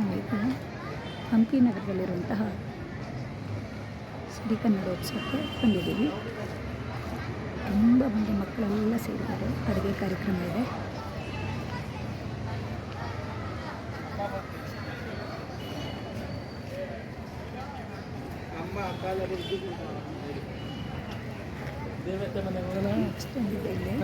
ನಾವೀಗ ಹಂಪಿ ನಗರದಲ್ಲಿರುವಂತಹ ಸಿರಿ ಕನ್ನಡೋತ್ಸವಕ್ಕೆ ಬಂದಿದ್ದೀವಿ. ತುಂಬ ಮಂದಿ ಮಕ್ಕಳೆಲ್ಲ ಸೇರಿದ್ದಾರೆ. ಅಡುಗೆ ಕಾರ್ಯಕ್ರಮ ಇದೆ. ನೆಕ್ಸ್ಟ್ ಇಲ್ಲಿ.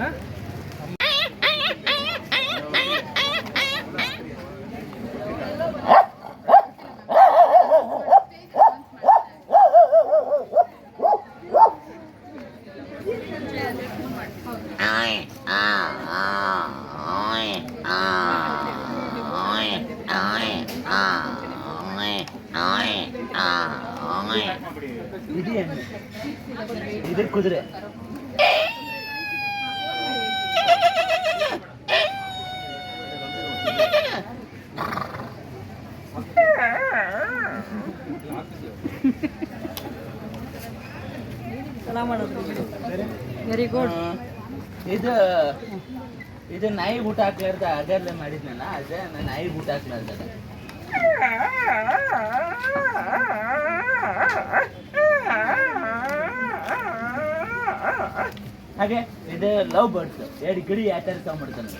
ಇದು ಎಮ್ಮೆ ಇದು ಕುದುರೆ ವೆರಿ ಗುಡ್ ಇದು ಇದು ನಾಯಿ ಊಟ ಹಾಕ್ಲಾರ್ದ ಅದೆಲ್ಲ ಮಾಡಿದ್ನಲ್ಲ, ಅದೇ ನಾನು ನಾಯಿ ಊಟ ಹಾಕ್ಲಾರ್ದ ಹಾಗೆ, ಇದು ಲವ್ ಬರ್ಡ್ಸ್, ಎರಡು ಗಿಡಿ ಯಾವ ಥರ ತಗೊಂಡ್ಬಿಡ್ತಾನೆ.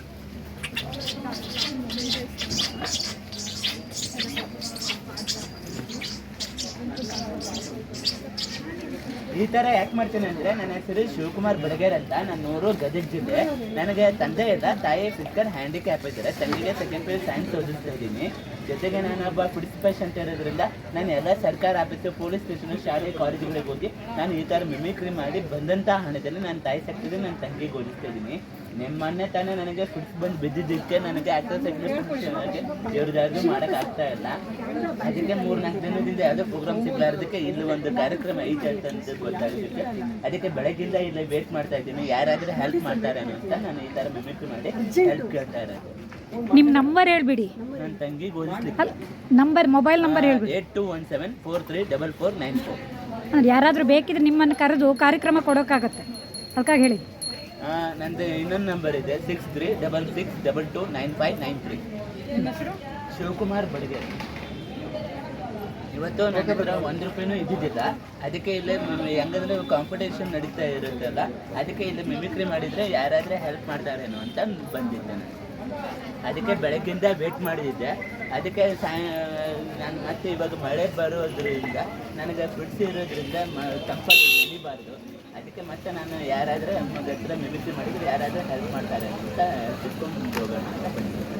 ಈ ತರ ಯಾಕೆ ಮಾಡ್ತೀನಿ ಅಂದ್ರೆ ನನ್ನ ಹೆಸರು ಶಿವಕುಮಾರ್ ಬಡಗೇರ್ ಅಂತ. ನನ್ನ ಊರು ಗದಗ ಜಿಲ್ಲೆ. ನನಗೆ ತಂದೆ ಇಲ್ಲ ತಾಯಿ ಫಿಸಿಕಲ್ ಹ್ಯಾಂಡಿಕ್ಯಾಪ್ ಇದ್ದಾರೆ. ತಂಗಿಗೆ ಸೆಕೆಂಡ್ ಪಿ ಯು ಸೈನ್ಸ್ ಓದಿಸ್ತಾ ಇದ್ದೀನಿ. ಜೊತೆಗೆ ನಾನು ಒಬ್ಬ ಫುಡಿಸ್ಪೇಷ್ ಅಂತ ಇರೋದ್ರಿಂದ ನಾನು ಎಲ್ಲ ಸರ್ಕಾರ ಆಫೀಸು ಪೊಲೀಸ್ ಸ್ಟೇಷನ್ ಶಾಲೆ ಕಾಲೇಜುಗಳಿಗೆ ಹೋಗಿ ನಾನು ಈ ಥರ ಮಿಮಿಕ್ರಿ ಮಾಡಿ ಬಂದಂಥ ಹಣದಲ್ಲಿ ನನ್ನ ತಾಯಿ ಸಕ್ತಿದ್ದು ನನ್ನ ತಂಗಿಗೆ ಓದಿಸ್ತಾ ಇದ್ದೀನಿ. ನಿಮ್ಮ ಮೊನ್ನೆ ತಾನೇ ನನಗೆ ಫುಡ್ಸ್ ಬಂದು ಬಿದ್ದಿದ್ದಕ್ಕೆ ನನಗೆ ಆಕ್ಟರ್ ಸೆಕ್ರೆಟರಿ ಇವ್ರದ್ದು ಯಾವುದು ಮಾಡೋಕೆ ಆಗ್ತಾ ಇಲ್ಲ. ಅದಕ್ಕೆ ಮೂರು ನಾಲ್ಕು ದಿನದಿಂದ ಯಾವುದೋ ಪ್ರೋಗ್ರಾಮ್ ಸಿಗ್ಲಾರ್ದಕ್ಕೆ ಇಲ್ಲಿ ಒಂದು ಕಾರ್ಯಕ್ರಮ ಐತೆ ಅಂತ ಗೊತ್ತಾಗಿದ್ದಕ್ಕೆ ಅದಕ್ಕೆ ಬೆಳಗ್ಗಿಂದ ಇಲ್ಲಿ ವೇಟ್ ಮಾಡ್ತಾ ಇದ್ದೀನಿ. ಯಾರಾದರೂ ಹೆಲ್ಪ್ ಮಾಡ್ತಾರೆ ಅಂತ ನಾನು ಈ ಥರ ಮೆಸೇಜ್ ಮಾಡಿ ಹೆಲ್ಪ್ ಕೇಳ್ತಾ ಇರೋದು. ನಿಮ್ಮ ನಂಬರ್ ಹೇಳ್ಬಿಡಿ. ನನ್ನ ತಂಗಿ ನಂಬರ್ ಮೊಬೈಲ್ ನಂಬರ್ ಹೇಳ್ಬಿಡಿ. Eight two one seven four three double four nine four. ಯಾರಾದರೂ ಬೇಕಿದ್ರೆ ನಿಮ್ಮನ್ನು ಕರೆದು ಕಾರ್ಯಕ್ರಮ ಕೊಡೋಕ್ಕಾಗತ್ತೆ. ಅದಕ್ಕಾಗಿ ಹೇಳಿ. ನಂದು ಇನ್ನೊಂದು ನಂಬರ್ ಇದೆ six three double six double two nine five nine three Shivakumar Badige ಇವತ್ತು ನನಗೆ ಹತ್ರ ಒಂದು ರೂಪಾಯಿನೂ ಇದ್ದಿದ್ದಿಲ್ಲ. ಅದಕ್ಕೆ ಇಲ್ಲೇ ಹೆಂಗಂದ್ರೆ ಕಾಂಪಿಟೇಷನ್ ನಡೀತಾ ಇರುತ್ತಲ್ಲ ಅದಕ್ಕೆ ಇಲ್ಲಿ ಮಿಮಿಕ್ರಿ ಮಾಡಿದರೆ ಯಾರಾದರೆ ಹೆಲ್ಪ್ ಮಾಡ್ತಾರೇನೋ ಅಂತ ಬಂದಿದ್ದೆ ನಾನು. ಅದಕ್ಕೆ ಬೆಳಗ್ಗಿಂದ ವೇಟ್ ಮಾಡಿದ್ದೆ. ಅದಕ್ಕೆ ಸಾಯ, ನಾನು ಮತ್ತೆ ಇವಾಗ ಮಳೆ ಬರೋದ್ರಿಂದ, ನನಗೆ ಬಿಡಿಸಿರೋದ್ರಿಂದ ಮ, ತಂಪಾಗಿ ಬೆಳಿಬಾರ್ದು ಅದಕ್ಕೆ ಮತ್ತೆ ನಾನು ಯಾರಾದರೆ ನಮ್ಮ ಹತ್ರ ಮಿಮಿಕ್ರಿ ಮಾಡಿದ್ರೆ ಯಾರಾದರೂ ಹೆಲ್ಪ್ ಮಾಡ್ತಾರೆ ಅಂತ ತಿಳ್ಕೊಂಡು ಹೋಗೋಣ ಅಂತ ಬಂದಿದ್ದೆ